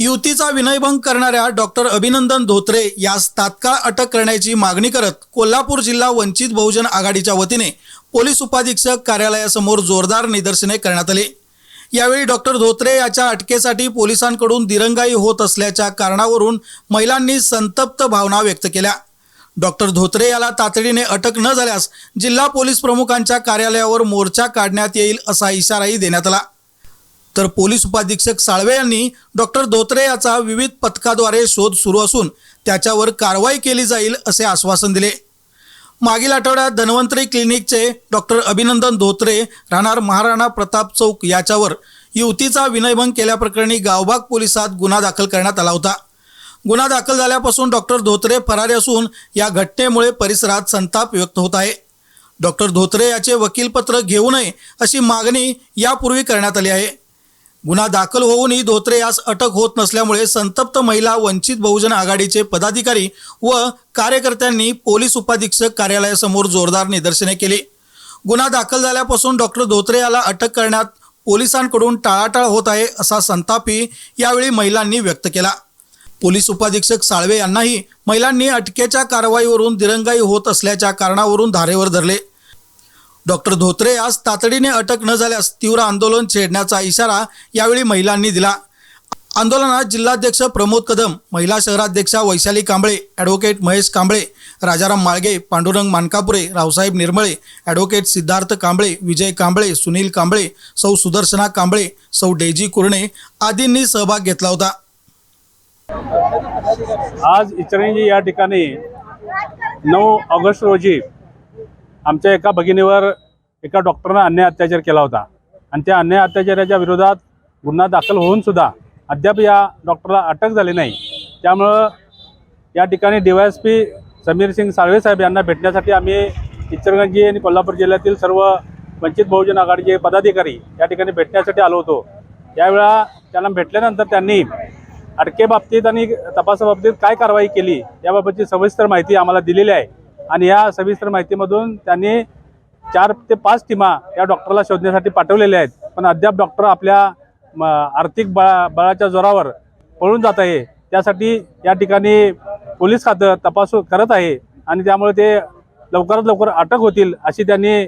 युतीचा विनयभंग करणाऱ्या डॉक्टर अभिनंदन धोत्रे यास तात्काळ अटक करण्याची मागणी करत कोल्हापूर जिल्हा वंचित बहुजन आघाडीच्या वतीने पोलीस उपाधीक्षक कार्यालयासमोर जोरदार निदर्शने करण्यात आली. यावेळी डॉक्टर धोत्रे याच्या अटकेसाठी पोलिसांकडून दिरंगाई होत असल्याच्या कारणावरून महिलांनी संतप्त भावना व्यक्त केल्या. डॉक्टर धोत्रे याला तातडीने अटक न झाल्यास जिल्हा पोलीस प्रमुखांच्या कार्यालयावर मोर्चा काढण्यात येईल असा इशाराही देण्यात आला. तर पोलीस उपाधीक्षक साळवे यांनी डॉक्टर धोत्रे याचा विविध पथकाद्वारे शोध सुरू असून त्याच्यावर कारवाई केली जाईल असे आश्वासन दिले. मागील आठवड्यात धन्वंतरी क्लिनिकचे डॉक्टर अभिनंदन धोत्रे राहणार महाराणा प्रताप चौक याच्यावर युवतीचा विनयभंग केल्याप्रकरणी गावभाग पोलिसात गुन्हा दाखल करण्यात आला होता. गुन्हा दाखल झाल्यापासून डॉक्टर धोत्रे फरारी असून या घटनेमुळे परिसरात संताप व्यक्त होत आहे. डॉक्टर धोत्रे याचे वकीलपत्र घेऊ नये अशी मागणी यापूर्वी करण्यात आली आहे. गुन्हा दाखल होऊनही धोत्रे यास अटक होत नसल्यामुळे संतप्त महिला वंचित बहुजन आघाडीचे पदाधिकारी व कार्यकर्त्यांनी पोलीस उपाधीक्षक कार्यालयासमोर जोरदार निदर्शने केली. गुन्हा दाखल झाल्यापासून डॉक्टर धोत्रे याला अटक करण्यात पोलिसांकडून टाळाटाळ होत आहे असा संतापही यावेळी महिलांनी व्यक्त केला. पोलीस उपाधीक्षक साळवे यांनाही महिलांनी अटकेच्या कारवाईवरून दिरंगाई होत असल्याच्या कारणावरून धारेवर धरले. डॉक्टर धोत्रे आज तातडीने अटक न झाल्यास तीव्र आंदोलन छेडण्याचा इशारा यावेळी महिलांनी दिला. आंदोलनात जिल्हाध्यक्ष प्रमोद कदम महिला शहराध्यक्षा वैशाली कांबळे ॲडव्होकेट महेश कांबळे राजाराम माळगे पांडुरंग मानकापुरे रावसाहेब निर्मळे ॲडव्होकेट सिद्धार्थ कांबळे विजय कांबळे सुनील कांबळे सौ सुदर्शना कांबळे सौ डेजी कुर्णे आदींनी सहभाग घेतला होता. आज इचलकरंजी या ठिकाणी नऊ ऑगस्ट रोजी आमच्या एका भगिनीवर एका डॉक्टरनं अन्याय अत्याचार केला होता. आणि त्या अन्याय अत्याचाराच्या विरोधात गुन्हा दाखल होऊन सुद्धा अद्याप या डॉक्टरला अटक झाली नाही. त्यामुळं या ठिकाणी D Y S P Sameer Singh Salve साहेब यांना भेटण्यासाठी आम्ही इचलगंजी आणि कोल्हापूर जिल्ह्यातील सर्व वंचित बहुजन आघाडीचे पदाधिकारी या ठिकाणी भेटण्यासाठी आलो होतो. त्यावेळा त्यांना भेटल्यानंतर त्यांनी अटकेबाबतीत आणि तपासाबाबतीत काय कारवाई केली याबाबतची सविस्तर माहिती आम्हाला दिलेली आहे. आणि या सविस्तर माहितीमधून त्यांनी चार ते पाच टीमा या डॉक्टरला शोधण्यासाठी पाठवलेल्या आहेत. पण अद्याप डॉक्टर आपल्या म, आर्थिक बळा बळाच्या जोरावर पळून जात आहे. त्यासाठी या ठिकाणी पोलीस खातं तपास करत आहे आणि त्यामुळे ते लवकरात लवकर अटक होतील अशी त्यांनी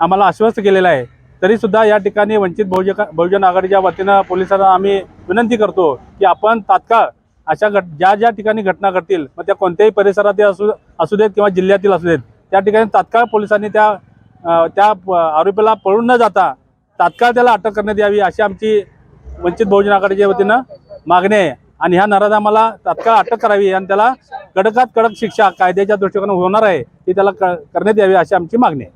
आम्हाला आश्वस्त केलेलं आहे. तरीसुद्धा या ठिकाणी वंचित बहुजन बहुजन आघाडीच्या वतीनं पोलिसांना आम्ही विनंती करतो की आपण तात्काळ अशा घट ज्या ज्या ठिकाणी घटना घडतील मग त्या कोणत्याही परिसरातील असू असू देत किंवा जिल्ह्यातील असू देत त्या ठिकाणी तात्काळ पोलिसांनी त्या त्या आरोपीला पळून न जाता तात्काळ त्याला अटक करण्यात यावी अशी आमची वंचित बहुजन आघाडीच्या वतीनं मागणी आहे. आणि ह्या नराधामाला तात्काळ अटक करावी आणि त्याला कडकात कडक शिक्षा कायद्याच्या दृष्टिकोनातून होणार आहे ती त्याला करण्यात यावी अशी आमची मागणी आहे.